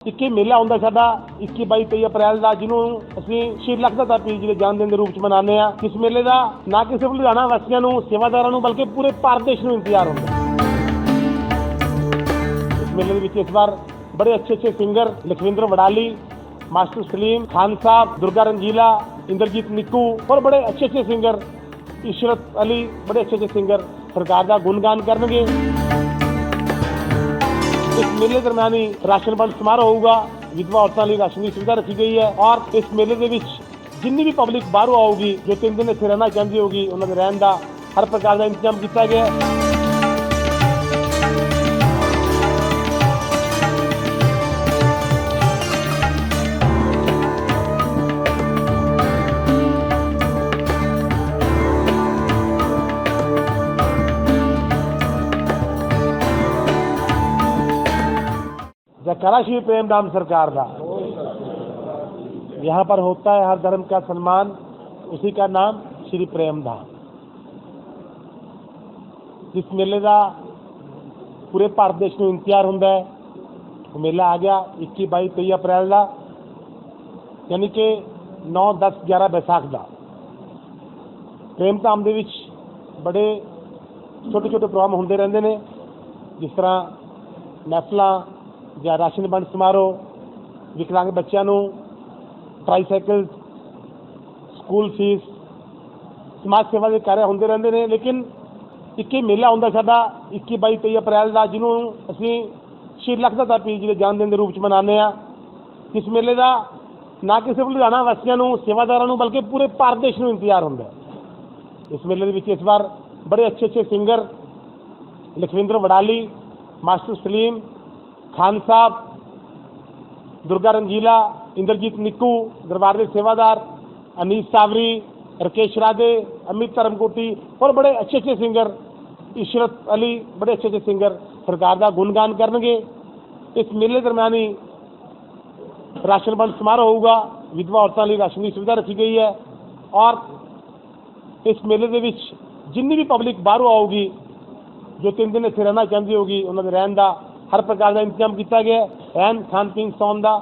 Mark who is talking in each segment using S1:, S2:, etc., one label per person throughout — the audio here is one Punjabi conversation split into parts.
S1: ਇੱਕੀ ਮੇਲਾ ਹੁੰਦਾ ਸਾਡਾ 21 22 23 ਅਪ੍ਰੈਲ ਦਾ, ਜਿਹਨੂੰ ਅਸੀਂ ਸ਼੍ਰੀ ਲਖਦਾ ਦਾ ਪੀਰ ਜੀ ਦੇ ਜਨਮ ਦਿਨ ਦੇ ਰੂਪ ਚ ਮਨਾਉਂਦੇ ਆ ਇਸ ਮੇਲੇ ਦਾ ਨਾ ਕਿ ਸਿਰਫ ਲੁਧਿਆਣਾ ਵਾਸੀਆਂ ਨੂੰ, ਸੇਵਾਦਾਰਾਂ ਨੂੰ, ਬਲਕਿ ਪੂਰੇ ਭਾਰਤ ਦੇਸ਼ ਨੂੰ ਇੰਤਜ਼ਾਰ ਹੁੰਦਾ ਇਸ ਮੇਲੇ ਦੇ ਵਿੱਚ ਇਸ ਵਾਰ ਬੜੇ ਅੱਛੇ ਅੱਛੇ ਸਿੰਗਰ ਲਖਵਿੰਦਰ ਵਡਾਲੀ, ਮਾਸਟਰ ਸਲੀਮ, ਖਾਨ ਸਾਹਿਬ, ਦੁਰਗਾ ਰੰਜੀਲਾ, ਇੰਦਰਜੀਤ ਨਿੱਕੂ ਔਰ ਬੜੇ ਅੱਛੇ ਅੱਛੇ ਸਿੰਗਰ ਇਸ਼ਰਤ ਅਲੀ, ਬੜੇ ਅੱਛੇ ਅੱਛੇ ਸਿੰਗਰ ਸਰਕਾਰ ਦਾ ਗੁਣਗਾਨ ਕਰਨਗੇ। ਇਸ ਮੇਲੇ ਦਰਮਿਆਨ ਹੀ ਰਾਸ਼ਨ ਵੰਡ ਸਮਾਰੋਹ ਹੋਊਗਾ ਵਿਧਵਾ ਔਰਤਾਂ ਲਈ ਰਾਸ਼ਨ ਦੀ ਸੁਵਿਧਾ ਰੱਖੀ ਗਈ ਹੈ ਔਰ ਇਸ ਮੇਲੇ ਦੇ ਵਿੱਚ ਜਿੰਨੀ ਵੀ ਪਬਲਿਕ ਬਾਹਰੋਂ ਆਊਗੀ ਜੋ ਤਿੰਨ ਦਿਨ ਇੱਥੇ ਰਹਿਣਾ ਚਾਹੁੰਦੀ ਹੋਗੀ ਉਹਨਾਂ ਦੇ ਰਹਿਣ ਦਾ ਹਰ ਪ੍ਰਕਾਰ ਦਾ ਇੰਤਜ਼ਾਮ ਕੀਤਾ ਗਿਆ ਹੈ जयकारा श्री प्रेम धाम सरकार का यहाँ पर होता है हर धर्म का सम्मान उसी का नाम श्री प्रेम धाम ਜਿਸ ਮੇਲੇ ਦਾ ਪੂਰੇ ਭਾਰਤ ਦੇਸ਼ ਨੂੰ ਇੰਤਜ਼ਾਰ ਹੁੰਦਾ ਹੈ ਉਹ ਮੇਲਾ ਆ ਗਿਆ 21 22 23 ਅਪ੍ਰੈਲ ਦਾ ਯਾਨੀ ਕਿ 9 10 11 ਵਿਸਾਖ ਦਾ ਪ੍ਰੇਮ ਧਾਮ ਦੇ ਵਿੱਚ ਬੜੇ ਛੋਟੇ ਛੋਟੇ ਪ੍ਰੋਗਰਾਮ ਹੁੰਦੇ ਰਹਿੰਦੇ ਨੇ ਜਿਸ ਤਰ੍ਹਾਂ ਮਹਿਫਲਾਂ ਜਾਂ ਰਾਸ਼ਨ ਵੰਡ ਸਮਾਰੋਹ, ਵਿਕਲਾਂਗ ਬੱਚਿਆਂ ਨੂੰ ਟ੍ਰਾਈਸਾਈਕਲ ਸਕੂਲ ਫੀਸ ਸਮਾਜ ਸੇਵਾ ਦੇ ਕਾਰਜ ਹੁੰਦੇ ਰਹਿੰਦੇ ਨੇ, ਲੇਕਿਨ ਇੱਕ ਹੀ ਮੇਲਾ ਹੁੰਦਾ ਸਾਡਾ 21 22 23 ਅਪ੍ਰੈਲ ਦਾ, ਜਿਹਨੂੰ ਅਸੀਂ ਸ਼੍ਰੀ ਲਖਦਾ ਦਾ ਪੀਰ ਜੀ ਦੇ ਜਨਮ ਦਿਨ ਦੇ ਰੂਪ ਚ ਮਨਾਉਂਦੇ ਆ ਇਸ ਮੇਲੇ ਦਾ ਨਾ ਕਿ ਸਿਰਫ ਲੁਧਿਆਣਾ ਵਾਸੀਆਂ ਨੂੰ, ਸੇਵਾਦਾਰਾਂ ਨੂੰ, ਬਲਕਿ ਪੂਰੇ ਭਾਰਤ ਦੇਸ਼ ਨੂੰ ਇੰਤਜ਼ਾਰ ਹੁੰਦਾ ਇਸ ਮੇਲੇ ਦੇ ਵਿੱਚ ਇਸ ਵਾਰ ਬੜੇ ਅੱਛੇ ਅੱਛੇ ਸਿੰਗਰ ਲਖਵਿੰਦਰ ਵਡਾਲੀ, ਮਾਸਟਰ ਸਲੀਮ ਖਾਨ ਸਾਹਿਬ, ਦੁਰਗਾ ਰੰਗੀਲਾ, ਇੰਦਰਜੀਤ ਨਿੱਕੂ, ਦਰਬਾਰ ਦੇ ਸੇਵਾਦਾਰ, ਅਨੀਸ ਸਾਵਰੀ ਰਕੇਸ਼ ਰਾਧੇ ਅਮਿਤ ਧਰਮਕੋਟੀ ਔਰ ਬੜੇ ਅੱਛੇ ਅੱਛੇ ਸਿੰਗਰ ਇਸ਼ਰਤ ਅਲੀ, ਬੜੇ ਅੱਛੇ ਅੱਛੇ ਸਿੰਗਰ ਸਰਕਾਰ ਦਾ ਗੁਣਗਾਨ ਕਰਨਗੇ। ਇਸ ਮੇਲੇ ਦਰਮਿਆਨ ਹੀ ਰਾਸ਼ਨ ਵੰਡ ਸਮਾਰੋਹ ਹੋਊਗਾ। ਵਿਧਵਾ ਔਰਤਾਂ ਲਈ ਰਾਸ਼ਨ ਦੀ ਸੁਵਿਧਾ ਰੱਖੀ ਗਈ ਹੈ ਔਰ ਇਸ ਮੇਲੇ ਦੇ ਵਿੱਚ ਜਿੰਨੀ ਵੀ ਪਬਲਿਕ ਬਾਹਰੋਂ ਆਊਗੀ, ਜੋ ਤਿੰਨ ਦਿਨ ਇੱਥੇ ਰਹਿਣਾ ਚਾਹੁੰਦੀ ਹੋਗੀ ਉਹਨਾਂ ਦੇ ਰਹਿਣ ਦਾ ਹਰ ਪ੍ਰਕਾਰ ਦਾ ਇੰਤਜ਼ਾਮ ਕੀਤਾ ਗਿਆ ਹੈ। ਐਨ ਖਾਣ ਪੀਣ, ਸੌਣ ਦਾ।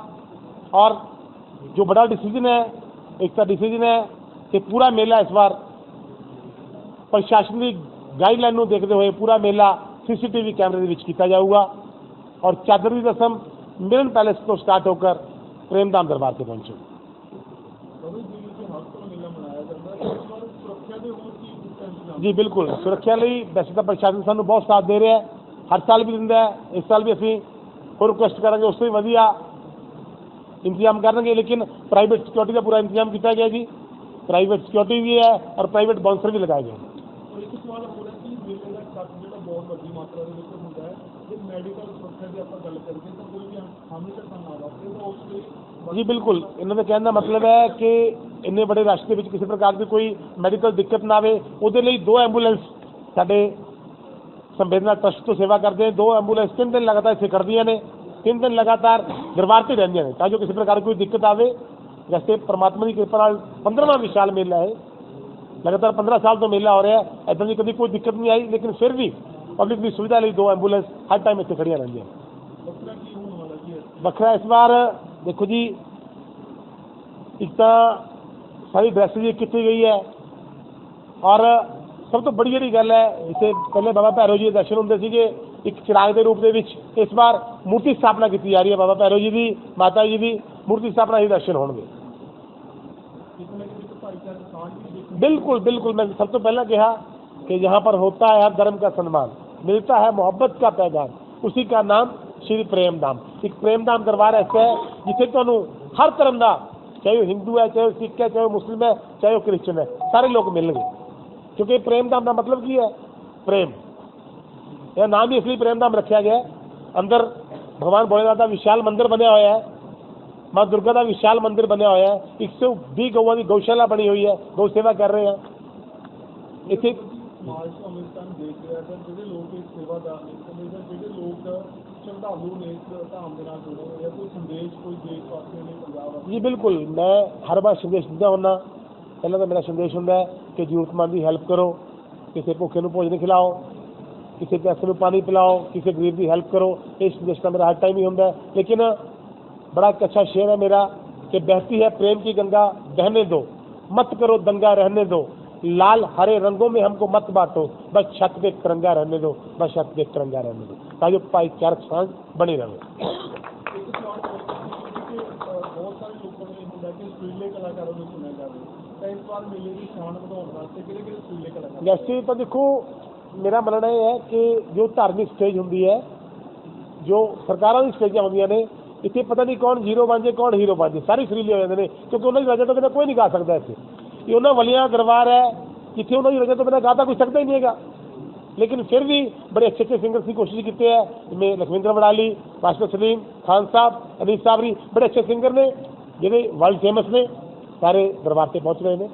S1: ਔਰ ਜੋ ਬੜਾ ਡਿਸੀਜਨ ਹੈ, ਇੱਕ ਤਾਂ ਡਿਸੀਜਨ ਹੈ ਕਿ ਪੂਰਾ ਮੇਲਾ ਇਸ ਵਾਰ ਪ੍ਰਸ਼ਾਸਨ ਦੀ ਗਾਈਡਲਾਈਨ ਨੂੰ ਦੇਖਦੇ ਹੋਏ ਪੂਰਾ ਮੇਲਾ ਸੀਸੀਟੀਵੀ ਕੈਮਰੇ ਦੇ ਵਿੱਚ ਕੀਤਾ ਜਾਊਗਾ। ਔਰ ਚਾਦਰ ਦੀ ਰਸਮ ਮਿਲਨ ਪੈਲੇਸ ਤੋਂ ਸਟਾਰਟ ਹੋ ਕੇ ਪ੍ਰੇਮਦਾਮ ਦਰਬਾਰ ਤੇ ਪਹੁੰਚੇਗੀ ਜੀ, ਬਿਲਕੁਲ। ਸੁਰੱਖਿਆ ਲਈ ਵੈਸੇ ਤਾਂ ਪ੍ਰਸ਼ਾਸਨ ਸਾਨੂੰ ਬਹੁਤ ਸਾਥ ਦੇ ਰਿਹਾ ਹੈ। ਹਰ ਸਾਲ ਵੀ ਦਿੰਦਾ ਇਸ ਸਾਲ ਵੀ ਅਸੀਂ ਹੋਰ ਰਿਕੁਐਸਟ ਕਰਾਂਗੇ ਉਸ ਤੋਂ ਵੀ ਵਧੀਆ ਇੰਤਜ਼ਾਮ ਕਰਨਗੇ ਲੇਕਿਨ ਪ੍ਰਾਈਵੇਟ ਸਿਕਿਉਰਿਟੀ ਦਾ ਪੂਰਾ ਇੰਤਜ਼ਾਮ ਕੀਤਾ ਗਿਆ ਜੀ। ਪ੍ਰਾਈਵੇਟ ਸਿਕਿਉਰਿਟੀ ਵੀ ਹੈ ਔਰ ਪ੍ਰਾਈਵੇਟ ਬਾਉਂਸਰ ਵੀ ਲਗਾਏ ਗਏ
S2: ਇੱਕ ਸਵਾਲ ਹੋ ਰਿਹਾ ਕਿ ਮੇਲੇ ਦਾ ਖਰਚ ਜਿਹੜਾ ਬਹੁਤ ਵੱਡੀ ਮਾਤਰਾ ਦੇ ਵਿੱਚ ਹੁੰਦਾ ਹੈ ਜੇ ਮੈਡੀਕਲ ਸੁਰੱਖਿਆ ਦੀ ਆਪਾਂ ਗੱਲ ਕਰੀਏ ਤਾਂ ਕੋਈ ਵੀ ਹਾਮੀ ਘਟਨਾ ਨਾ ਵਾਪਰੇ ਤਾਂ ਉਸ ਲਈ
S1: ਜੀ ਬਿਲਕੁਲ। ਇਹਨਾਂ ਦਾ ਕਹਿਣ ਦਾ ਮਤਲਬ ਹੈ ਕਿ ਇੰਨੇ ਬੜੇ ਰਸ਼ ਦੇ ਵਿੱਚ ਕਿਸੇ ਪ੍ਰਕਾਰ ਦੀ ਕੋਈ ਮੈਡੀਕਲ ਦਿੱਕਤ ਨਾ ਆਵੇ ਉਹਦੇ ਲਈ ਦੋ ਐਂਬੂਲੈਂਸ ਸਾਡੇ ਸੰਵੇਦਨਾ ਟਰਸਟ ਤੋਂ ਸੇਵਾ ਕਰਦੇ ਨੇ, ਦੋ ਐਂਬੂਲੈਂਸ ਤਿੰਨ ਦਿਨ ਲਗਾਤਾਰ ਇੱਥੇ ਖੜਦੀਆਂ ਨੇ, ਤਿੰਨ ਦਿਨ ਲਗਾਤਾਰ ਦਰਬਾਰ ਤੇ ਰਹਿੰਦੀਆਂ ਨੇ, ਤਾਂ ਜੋ ਕਿਸੇ ਪ੍ਰਕਾਰ ਦੀ ਕੋਈ ਦਿੱਕਤ ਆਵੇ। ਵੈਸੇ ਪ੍ਰਮਾਤਮਾ ਦੀ ਕਿਰਪਾ ਨਾਲ 15ਵਾਂ ਵਿਸ਼ਾਲ ਮੇਲਾ ਹੈ। ਲਗਾਤਾਰ 15 ਸਾਲ ਤੋਂ ਮੇਲਾ ਹੋ ਰਿਹਾ ਹੈ ਐਦਾਂ ਦੀ ਕਦੀ ਕੋਈ ਦਿੱਕਤ ਨਹੀਂ ਆਈ, ਲੇਕਿਨ ਫਿਰ ਵੀ ਪਬਲਿਕ ਦੀ ਸੁਵਿਧਾ ਲਈ ਦੋ ਐਂਬੂਲੈਂਸ ਹਰ ਟਾਈਮ ਇੱਥੇ ਖੜੀਆਂ ਰਹਿੰਦੀਆਂ
S2: ਵੱਖਰਾ
S1: ਵੱਖਰਾ ਇਸ ਵਾਰ, ਦੇਖੋ ਜੀ, ਇੱਕ ਤਾਂ ਸਾਰੀ ਡਰੈਸ ਜੀ ਕੀਤੀ ਗਈ ਹੈ ਔਰ ਸਭ ਤੋਂ ਬੜੀ ਜਿਹੜੀ ਗੱਲ ਹੈ ਇਸੇ ਪਹਿਲੇ ਬਾਬਾ ਭੈਰੋ ਜੀ ਦੇ ਦਰਸ਼ਨ ਹੁੰਦੇ ਸੀਗੇ ਇੱਕ ਚਿਰਾਗ ਦੇ ਰੂਪ ਦੇ ਵਿੱਚ ਇਸ ਵਾਰ ਮੂਰਤੀ ਸਥਾਪਨਾ ਕੀਤੀ ਜਾ ਰਹੀ ਹੈ ਬਾਬਾ ਭੈਰੋ ਜੀ ਦੀ ਮਾਤਾ ਜੀ ਦੀ ਮੂਰਤੀ ਸਥਾਪਨਾ ਹੀ ਦਰਸ਼ਨ ਹੋਣਗੇ
S2: ਕਿਤੇ ਨਾ ਕਿਤੇ ਇੱਕ ਭਾਈਚਾਰਕ ਸਾਂਝ ਵੀ ਦੇਖਣ
S1: बिल्कुल बिल्कुल मैं सबसे पहले कहा कि यहाँ पर होता है हर धर्म का सम्मान मिलता है मोहब्बत का पैगाम उसी का नाम श्री प्रेम धाम एक प्रेम धाम दरबार ऐसा है जिसे ਤੁਹਾਨੂੰ ਹਰ ਧਰਮ ਦਾ ਚਾਹੇ ਉਹ ਹਿੰਦੂ ਹੈ ਚਾਹੇ ਉਹ ਸਿੱਖ ਹੈ ਚਾਹੇ ਉਹ ਮੁਸਲਿਮ ਹੈ ਚਾਹੇ ਉਹ ਕ੍ਰਿਸਚਨ ਹੈ ਸਾਰੇ ਲੋਕ ਮਿਲਣਗੇ ਕਿਉਂਕਿ ਪ੍ਰੇਮ ਧਾਮ ਦਾ ਮਤਲਬ ਕੀ ਹੈ ਪ੍ਰੇਮ ਇਹ ਨਾਮ ਵੀ ਇਸ ਲਈ ਪ੍ਰੇਮ ਧਾਮ ਰੱਖਿਆ ਗਿਆ ਅੰਦਰ ਭਗਵਾਨ ਬੋਲੇ ਦਾ ਵਿਸ਼ਾਲ ਮੰਦਿਰ ਬਣਿਆ ਹੋਇਆ ਹੈ ਮਾਂ ਦੁਰਗਾ ਦਾ ਵਿਸ਼ਾਲ ਮੰਦਿਰ ਬਣਿਆ ਹੋਇਆ ਹੈ 120 ਗਊਆਂ ਦੀ ਗਊਸ਼ਾਲਾ ਬਣੀ ਹੋਈ ਹੈ ਗਊ ਸੇਵਾ ਕਰ ਰਹੇ ਆ ਇੱਥੇ
S2: ਜੀ
S1: ਬਿਲਕੁਲ ਮੈਂ ਹਰ ਵਾਰ ਸੰਦੇਸ਼ ਦਿੰਦਾ ਹੁੰਦਾ ਪਹਿਲਾਂ ਤਾਂ ਮੇਰਾ ਸੰਦੇਸ਼ ਹੁੰਦਾ ਹੈ ਕਿ ਜ਼ਰੂਰਤਮੰਦ ਦੀ ਹੈਲਪ ਕਰੋ ਕਿਸੇ ਭੁੱਖੇ ਨੂੰ ਭੋਜਨ ਖਿਲਾਓ ਕਿਸੇ ਪਿਆਸੇ ਨੂੰ ਪਾਣੀ ਪਿਲਾਓ ਕਿਸੇ ਗਰੀਬ ਦੀ ਹੈਲਪ ਕਰੋ ਇਹ ਸੰਦੇਸ਼ ਤਾਂ ਮੇਰਾ ਹਰ ਟਾਈਮ ਹੀ ਹੁੰਦਾ ਹੈ ਲੇਕਿਨ बड़ा एक अच्छा शेर है मेरा कि बहती है प्रेम की गंगा बहने दो मत करो दंगा रहने दो लाल हरे रंगों में हमको मत बांटो बस छत पे तिरंगा रहने दो बस छत पे तिरंगा रहने दो ताकि भाईचारक सांझ बनी रहे
S2: ਬਾਅਦ ਤਾਂ
S1: ਦੇਖੋ, ਮੇਰਾ ਮੰਨਣਾ ਇਹ ਹੈ ਕਿ ਜੋ ਧਾਰਮਿਕ ਸਟੇਜ ਹੁੰਦੀ ਹੈ, ਜੋ ਸਰਕਾਰਾਂ ਦੀ ਸਟੇਜਾਂ ਹੁੰਦੀਆਂ ਨੇ, ਇੱਥੇ ਪਤਾ ਨਹੀਂ ਕੌਣ ਜ਼ੀਰੋ ਬਣ ਜੇ, ਕੌਣ ਹੀਰੋ ਬਣ ਜੇ, ਸਾਰੇ ਫਰੀਲੇ ਹੋ ਜਾਂਦੇ ਨੇ, ਕਿਉਂਕਿ ਉਹਨਾਂ ਦੀ ਰਜਾ ਤੋਂ ਬਿਨਾਂ ਕੋਈ ਨਹੀਂ ਗਾ ਸਕਦਾ ਇੱਥੇ। ਇਹ ਉਹਨਾਂ ਵਲੀਆਂ ਦਰਬਾਰ ਹੈ, ਜਿੱਥੇ ਉਹਨਾਂ ਦੀ ਰਜਾ ਤੋਂ ਬਿਨਾਂ ਗਾਤਾ ਕੋਈ ਸਕਦਾ ਹੀ ਨਹੀਂ ਹੈਗਾ। ਲੇਕਿਨ ਫਿਰ ਵੀ ਬੜੇ ਅੱਛੇ ਅੱਛੇ ਸਿੰਗਰ ਦੀ ਕੋਸ਼ਿਸ਼ ਕੀਤੀ ਹੈ, ਜਿਵੇਂ ਲਖਵਿੰਦਰ ਵੜਾਲੀ ਮਾਸਟਰ ਸਲੀਮ, ਖਾਨ ਸਾਹਿਬ, ਅਨੀਸ ਸਾਬਰੀ, ਬੜੇ ਅੱਛੇ ਸਿੰਗਰ ਨੇ, ਜਿਹੜੇ ਵਰਲਡ ਫੇਮਸ ਨੇ। ਸਾਰੇ ਦਰਬਾਰ ਤੇ ਪਹੁੰਚ ਰਹੇ ਨੇ।